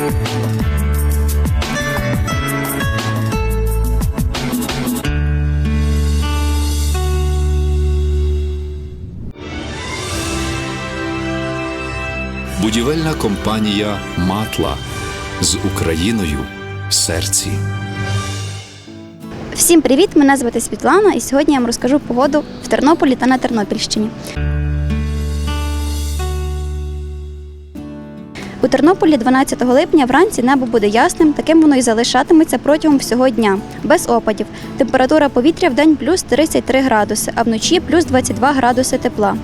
Будівельна компанія Матла з Україною в серці. Всім привіт! Мене звати Світлана, і сьогодні я вам розкажу погоду в Тернополі та на Тернопільщині. У Тернополі 12 липня вранці небо буде ясним, таким воно і залишатиметься протягом всього дня, без опадів. Температура повітря в день плюс 33 градуси, а вночі плюс 22 градуси тепла.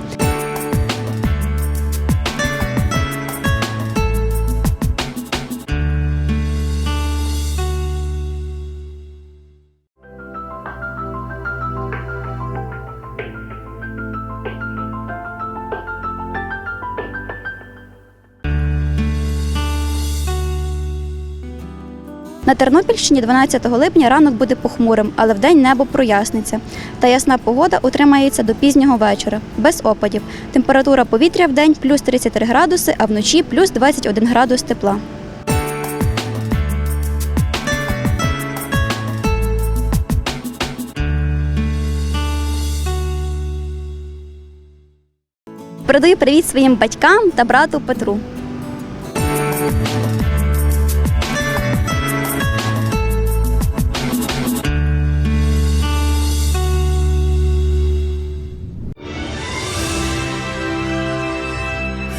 На Тернопільщині 12 липня ранок буде похмурим, але вдень небо проясниться. Та ясна погода утримається до пізнього вечора, без опадів. Температура повітря в день плюс 33 градуси, а вночі плюс 21 градус тепла. Передаю привіт своїм батькам та брату Петру.